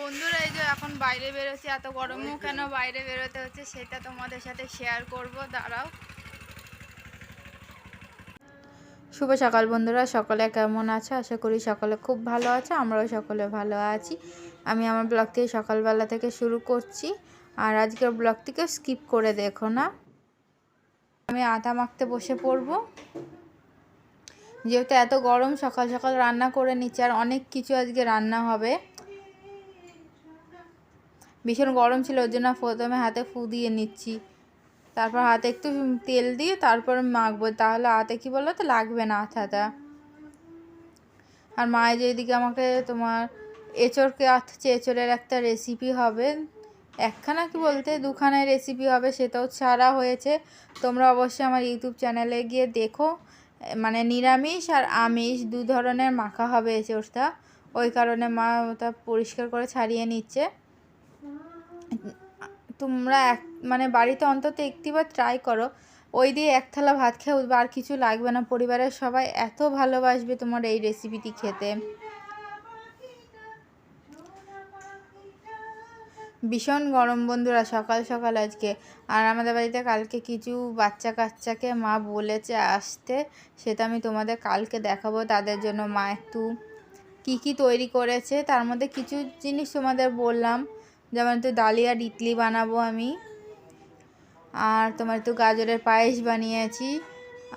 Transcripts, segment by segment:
বন্ধুরা এই যে এখন বাইরে বেরোচ্ছি এত গরমও কেন বাইরে বেরোতে হচ্ছে সেটা তোমাদের সাথে শেয়ার করব দাঁড়াও। শুভ সকাল বন্ধুরা সকলে কেমন আছে? আশা করি সকলে খুব ভালো আছে আমরাও সকলে ভালো আছি। আমি আমার ব্লগ থেকে সকালবেলা থেকে শুরু করছি আর আজকের ব্লগটিকে স্কিপ করে দেখো না। আমি আটা মাখতে বসে পড়ব। যেহেতু এত গরম সকাল সকাল রান্না করে নিচ্ছি আর অনেক কিছু আজকে রান্না হবে। ভীষণ গরম ছিল, ওর জন্য প্রথমে হাতে ফু দিয়ে নিচ্ছি। তারপর হাতে একটু তেল দিয়ে তারপর মাখবো। তাহলে হাতে কি বলো তো লাগবে না আঠাটা আর মায়ের যেদিকে আমাকে তোমার এঁচড়কে আঠছে এঁচড়ের একটা রেসিপি হবে, একখানা কি বলতে, দুখানা রেসিপি হবে, সেটাও ছাড়া হয়েছে। তোমরা অবশ্যই আমার ইউটিউব চ্যানেলে গিয়ে দেখো। মানে নিরামিষ আর আমিষ দু ধরনের মাখা হবে এঁচড়টা। ওই কারণে মা ওটা পরিষ্কার করে ছাড়িয়ে নিচ্ছে। তোমরা এক মানে বাড়িতে অন্তত একটিবার ট্রাই করো। ওই দিয়ে এক থালা ভাত খেয়ে আর কিছু লাগবে না। পরিবারের সবাই এত ভালোবাসবে তোমার এই রেসিপিটি খেতে। ভীষণ গরম বন্ধুরা, সকাল সকাল আজকে। আর আমাদের বাড়িতে কালকে কিছু বাচ্চা কাচ্চাকে মা বলেছে আসতে। সেটা আমি তোমাদের কালকে দেখাবো, তাদের জন্য মা একটু কি কি তৈরি করেছে, তার মধ্যে কিছু জিনিস তোমাদের বললাম। যেমন একটু ডালিয়ার ইডলি বানাবো আমি। আর তোমার একটু গাজরের পায়েস বানিয়েছি।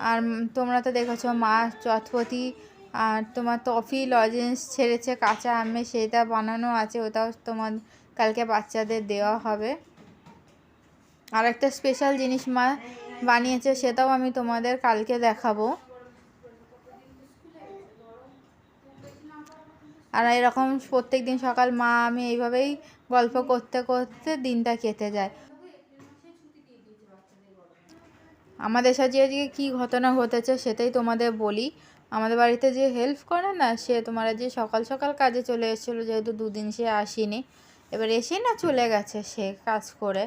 আর তোমরা তো দেখেছ মা চটপটি, আর তোমার টফি লজেন্স ছেড়েছে, কাঁচা আমে সেটা বানানো আছে, ওটাও তোমার কালকে বাচ্চাদের দেওয়া হবে। আর একটা স্পেশাল জিনিস মা বানিয়েছে, সেটাও আমি তোমাদের কালকে দেখাবো। আর এরকম প্রত্যেক দিন সকাল মা, আমি এইভাবেই গল্প করতে করতে দিনটা কেটে যায়। আমাদের সাথে আজকে কী ঘটনা ঘটেছে সেটাই তোমাদের বলি। আমাদের বাড়িতে যে হেল্প করে না, সে তোমার যে সকাল সকাল কাজে চলে এসেছিল, যেহেতু দুদিন সে আসেনি। এবার এসেই না চলে গেছে সে কাজ করে।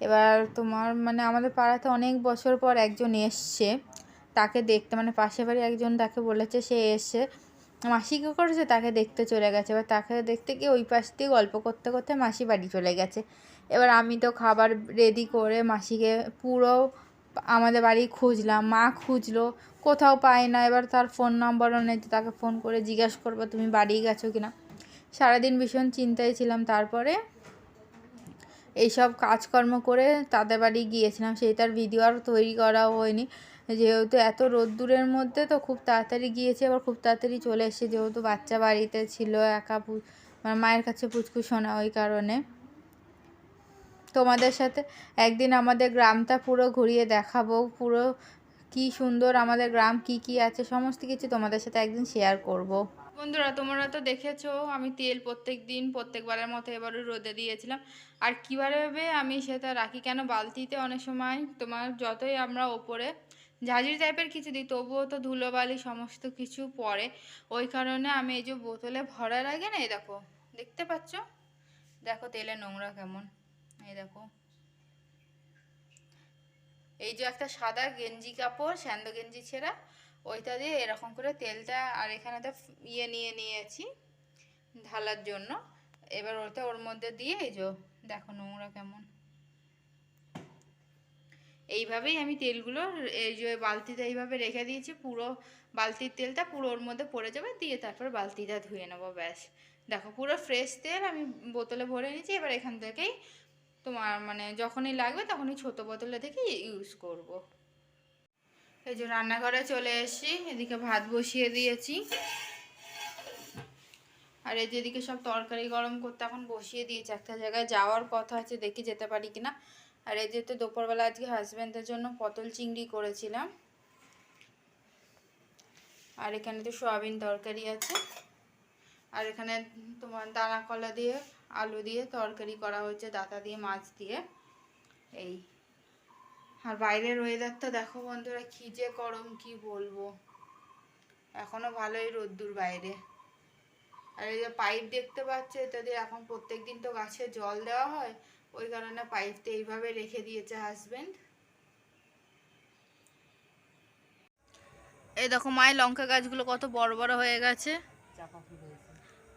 এবার তোমার মানে আমাদের পাড়াতে অনেক বছর পর একজন এসছে। তাকে দেখতে মানে পাশে বাড়ি একজন তাকে বলেছে সে এসছে মাসি কী করেছে? তাকে দেখতে চলে গেছে। এবার তাকে দেখতে গিয়ে ওই পাশ দিয়ে গল্প করতে করতে মাসি বাড়ি চলে গেছে। এবার আমি তো খাবার রেডি করে মাসিকে পুরো আমাদের বাড়ি খুঁজলাম। মা খুঁজলো, কোথাও পায় না। এবার তার ফোন নম্বরও নেই তাকে ফোন করে জিজ্ঞাসা করব, তুমি বাড়ি গেছো কিনা? সারাদিন ভীষণ চিন্তায় ছিলাম। তারপরে এইসব কাজকর্ম করে তাদের বাড়ি গিয়েছিলাম। সেই তার ভিডিও আর তৈরি করাও হয়নি। যেহেতু এত রোদ্দুরের মধ্যে তো খুব তাড়াতাড়ি গিয়েছে, আবার খুব তাড়াতাড়ি চলে এসেছে। যেহেতু বাচ্চা বাড়িতে ছিল, একা মানে মায়ের কাছে পুচকু শোনা ওই কারণে। তোমাদের সাথে একদিন আমাদের গ্রামটা পুরো ঘুরিয়ে দেখাবো, পুরো কি সুন্দর আমাদের গ্রাম, কি কি আছে, সমস্ত কিছু তোমাদের সাথে একদিন শেয়ার করব। বন্ধুরা, তোমরা তো দেখেছ, আমি তেল প্রত্যেক দিন, প্রত্যেকবারের মতো এবারও রোদে দিয়েছিলাম। আর কীভাবে আমি সেটা রাখি, কেন বালতিতে অনেক সময় তোমার যতই আমরা ওপরে ঝাঁঝরি টাইপের কিছু দিই, তবুও তো ধুলোবালি সমস্ত কিছু পড়ে। ওই কারণে আমি এই যে বোতলে ভরার আগে না, এই দেখো, দেখতে পাচ্ছ? দেখো তেলে নোংরা কেমন, এই দেখো। এই যে একটা সাদা গেঞ্জি কাপড়, স্যান্দ গেঞ্জি ছেঁড়া, ওইটা দিয়ে এরকম করে তেলটা আর এখানে তো ইয়ে নিয়ে নিয়েছি ঢালার জন্য। এবার ওটা ওর মধ্যে দিয়ে এই যে দেখো নোংরা কেমন। এইভাবেই আমি তেলগুলো এই যে বালতিতে এইভাবে রেখে দিয়েছি, পুরো বালতির তেলটা পুরো ওর মধ্যে পড়ে যাবে, দিয়ে তারপর বালতিটা ধুয়ে নেব, ব্যাস। দেখো, পুরো ফ্রেশ তেল আমি বোতলে ভরে নিয়েছি, এবার এখান থেকেই তোমার মানে যখনই লাগবে তখনই ছোটো বোতলে থেকে ইউজ করব। এই যে রান্নাঘরে চলে এসেছি, এদিকে ভাত বসিয়ে দিয়েছি। আর এই যেদিকে সব তরকারি গরম করতে এখন বসিয়ে দিয়েছি, একটা জায়গায় যাওয়ার কথা আছে, দেখি যেতে পারি কিনা। আর এই যেহেতু দুপুরবেলা আজকে হাজব্যান্ডের জন্য পটল চিংড়ি করেছিলাম। আর এখানে তো সয়াবিন তরকারি আছে। আর এখানে তোমার দানা কলা দিয়ে, আলু দিয়ে তরকারি করা হয়েছে দাতা দিয়ে, মাছ দিয়ে। এই। আর বাইরের ওয়েদারটা দেখো বন্ধুরা, কী যে গরম, কি বলব। এখনও ভালোই রোদ্দুর বাইরে। আর এই যে পাইপ দেখতে পাচ্ছে, এটা দিয়ে এখন প্রত্যেক দিন তো গাছে জল দেওয়া হয়। ওই কারণে পাইপটা এইভাবে রেখে দিয়েছে হাজবেন্ড এই দেখো মায়ের লঙ্কা গাছগুলো কত বড় বড় হয়ে গেছে।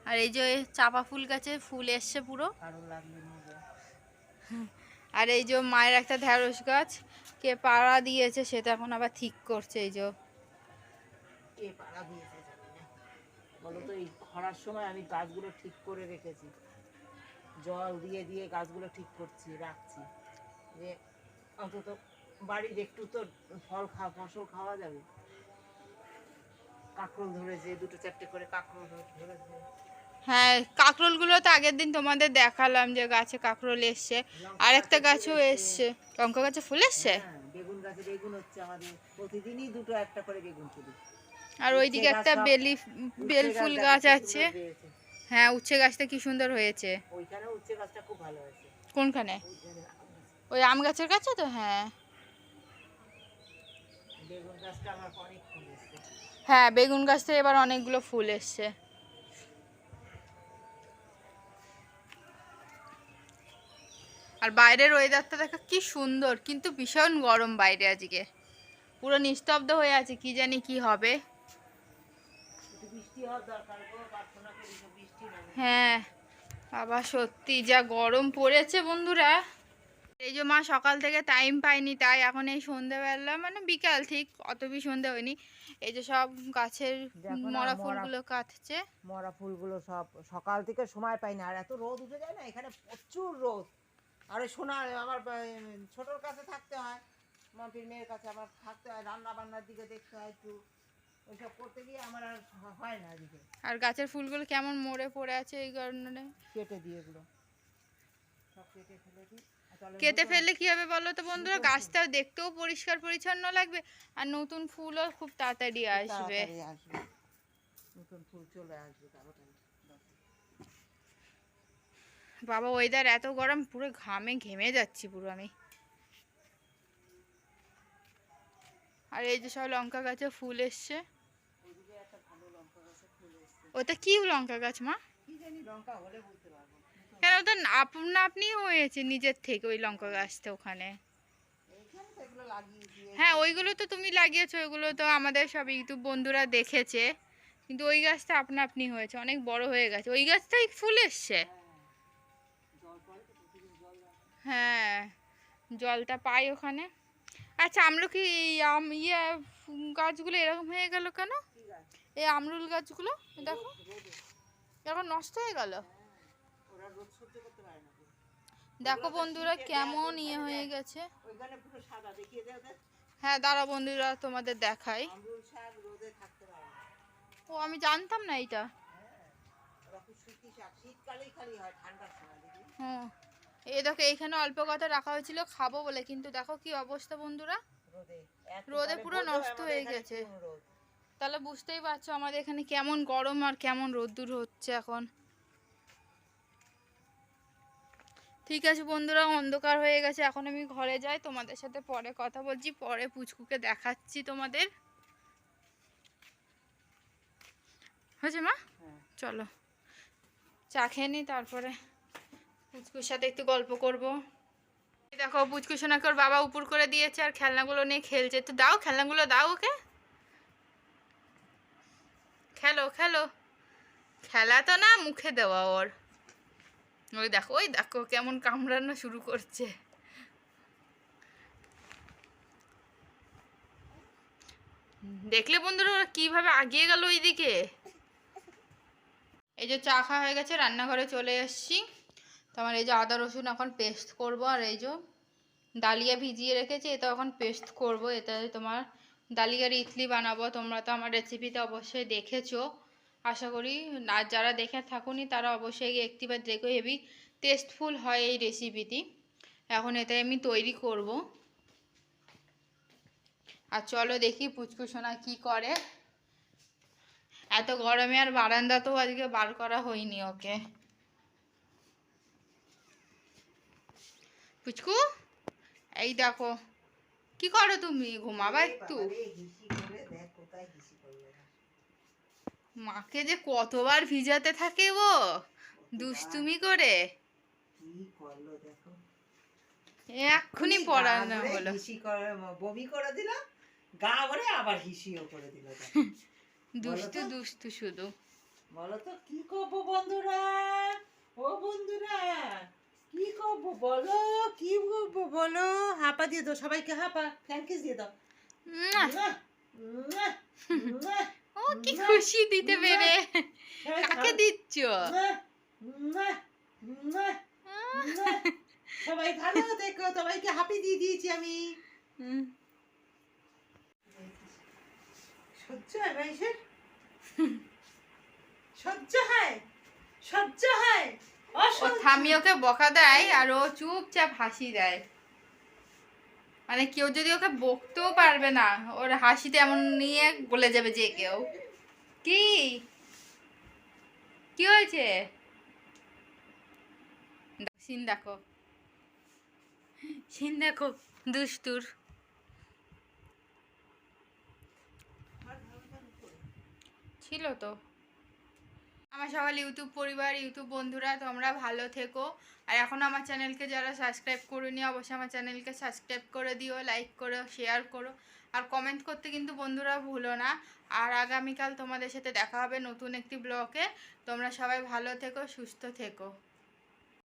আর এই যে চাপা ফুল গাছে ফুল এসছে পুরো। আর এই যে মায়ের একটা ঢ্যাঁড়স গাছ কে পাড়া দিয়েছে সেটা এখন আবার ঠিক করছে এই যে। কে পাড়া দিয়েছে বলো তো এই খরার সময় আমি গাছগুলো ঠিক করে রেখেছি। জল দিয়ে দিয়ে গাছগুলো ঠিক করছি রাখছি। যে অন্তত বাড়ির একটু তো ফল খাওয়া ফসল খাওয়া যাবে। কাঁকরোল ধরেছে দুটো চারটে করে কাঁকরোল ধরে- ধরেছে। হ্যাঁ কাঁকরোলগুলো তো আগের দিন তোমাদের দেখালাম যে গাছে কাঁকরোল এসছে। আর একটা গাছও এসছে। লঙ্কা গাছে ফুল এসছে? হ্যাঁ, বেগুন গাছে বেগুন হচ্ছে আমাদের। প্রতিদিনই দুটো একটা করে বেগুন তুলি আর ওইদিকে একটা বেলি বেল ফুল গাছ আছে। হ্যাঁ উচ্ছে গাছটা কি সুন্দর হয়েছে। ওইখানে উচ্ছে গাছটা খুব ভালো হয়েছে। কোনখানে? ওই আম গাছের কাছে তো? হ্যাঁ। হ্যাঁ বেগুন গাছটা এবার অনেকগুলো ফুল এসছে। আর বাইরের ওয়েদারটা দেখো কি সুন্দর কিন্তু ভীষণ গরম বাইরে আজকে। পুরো নিস্তব্ধ হয়ে আছে কি জানি কি হবে। বৃষ্টি হওয়ার দরকার হ্যাঁ বাবা সত্যি যা গরম পড়েছে বন্ধুরা। এই যে মা সকাল থেকে টাইম পাইনি তাই এখন এই সন্ধেবেলা মানে বিকাল ঠিক অত বি সন্ধে হয়নি। এই যে সব গাছের মরা ফুলগুলো কাটছে। মরা ফুলগুলো সব সকাল থেকে সময় পাই না আর এত রোদ উঠে যায় না এখানে প্রচুর রোদ। আর সোনা আমার ছোটোর কাছে থাকতে হয় মাম্পির মেয়ের কাছে আমার থাকতে হয় রান্না বান্নার দিকে দেখতে হয় একটু। ওইসব করতে গিয়ে আমার আর হয় আর গাছের ফুলগুলো কেমন মরে পড়ে আছে এই কারণে? কেটে দিয়ে এগুলো। কেটে ফেললে কি হবে বলো তো বন্ধুরা? গাছটাও দেখতেও পরিষ্কার পরিচ্ছন্ন লাগবে। আর নতুন ফুলও খুব তাড়াতাড়ি আসবে। নতুন ফুল চলে আসবে বাবা ওয়েদার এত গরম পুরো ঘামে ঘেমে যাচ্ছি পুরো আমি। আর এই যে সব লঙ্কা গাছে ফুল এসছে ওইদিকে একটা ভালো লঙ্কা গাছে ফুল এসছে ওটা কি লঙ্কা গাছ, মা? কেন, ওটা আপনা আপনি হয়েছে নিজের থেকে ওই লঙ্কা গাছটা ওখানে। তো হ্যাঁ ওইগুলো তো তুমি লাগিয়েছো, ওইগুলো তো আমাদের সব ইউটিউব বন্ধুরা দেখেছে। কিন্তু ওই গাছটা আপনা আপনি হয়েছে, অনেক বড় হয়ে গেছে। ওই গাছটাই ফুল এসছে। তো হ্যাঁ জলটা পাই ওখানে। আচ্ছা আমলকি ইয়ে গাছগুলো এরকম হয়ে গেল কেন? এই আমরুল গাছগুলো দেখো। এখন নষ্ট হয়ে গেল। দেখো বন্ধুরা কেমন ইয়ে হয়ে গেছে। হ্যাঁ দাঁড়া বন্ধুরা তোমাদের দেখাই। ও আমি জানতাম না এইটা হয় হুম। এই দেখো এইখানে অল্প কথা রাখা হয়েছিল খাব বলে কিন্তু দেখো কি অবস্থা বন্ধুরা। রোদে। মানে পুরো নষ্ট হয়ে গেছে। তাহলে বুঝতেই পারছ আমাদের এখানে কেমন গরম আর কেমন রোদ্দুর হচ্ছে এখন। ঠিক আছে বন্ধুরা অন্ধকার হয়ে গেছে এখন আমি ঘরে যাই তোমাদের সাথে পরে কথা বলছি পরে পুচকুকে দেখাচ্ছি তোমাদের। হয়েছে মা? হ্যাঁ। চলো চা খেয়ে নিই তারপরে পুচকুর সাথে একটু গল্প করব। দেখো পুচকু সোনাকে ওর বাবা উপর করে দিয়েছে আর খেলনাগুলো নিয়ে খেলছে। তো দাও খেলনাগুলো দাও ওকে। খেলো খেলো। খেলা তো না, মুখে দেওয়া ওর। ওই দেখো ওই দেখো কেমন কামড়ানো শুরু করছে। দেখলে বন্ধুরা, ওরা কীভাবে আগিয়ে গেল ওইদিকে? এই যে চা খাওয়া হয়ে গেছে, রান্নাঘরে চলে এসেছি। তো আমার এই যে আদা রসুন এখন পেস্ট করব, আর এই যে ডালিয়া ভিজিয়ে রেখেছি এটা এখন পেস্ট করব। এটা তোমার ডালিয়ার ইডলি বানাবো, তোমরা তো আমার রেসিপিতে অবশ্যই দেখেছ। আশা করি আর যারা দেখে থাকুনি তারা অবশ্যই একটিবার দেখো, হেভি টেস্টফুল হয় এই রেসিপিটি এখন এটাই আমি তৈরি করব। আর চলো দেখি পুচকু সোনা কী করে। এত গরমে আর বারান্দাতেও আজকে বার করা হয়নি ওকে। পুচকু, এই দেখো কি করো তুমি? ঘুমাবা একটু। মাকে যে কতবার ভিজাতে থাকে ও দুষ্টুমি করে। এক্ষুনি পড়ানো হলো। বমি করে দিল গা ভরে আবার হিসিও করে দিল দুষ্টু দুষ্টু শুধু। বলো তো কি করব বন্ধুরা? ও বন্ধুরা কি করব বলো? কি করব বলো? হাপা দিয়ে দাও সবাইকে হাপা। থ্যাংকিস দিয়ে দাও। ও কি খুশি দিতে পেরে। কাকে দিচ্ছ। সবাই ভালো দেখো সবাইকে হাপি দিয়ে দিয়েছি আমি। সহ্য হয় সহ্য হয়? সহ্য হয়? ও থামি ওকে বকা দেয় আর ও চুপচাপ হাসি দেয়। মানে কেউ যদি ওকে বকতেও পারবে না ওর হাসিতে এমন নিয়ে গলে যাবে যে কেউ। কি? কি হয়েছে? সিন দেখো। সিন দেখো দুষ্টুর ছিল তো। আমার সবাই ইউটিউব পরিবার, ইউটিউব বন্ধুরা, তোমরা ভালো থেকো। আর এখন আমার চ্যানেলকে যারা সাবস্ক্রাইব করোনি, অবশ্যই আমার চ্যানেলকে সাবস্ক্রাইব করে দিও, লাইক করো, শেয়ার করো। আর কমেন্ট করতে কিন্তু বন্ধুরা ভুলো না। আর আগামীকাল তোমাদের সাথে দেখা হবে নতুন একটি ব্লগে। তোমরা সবাই ভালো থেকো, সুস্থ থেকো।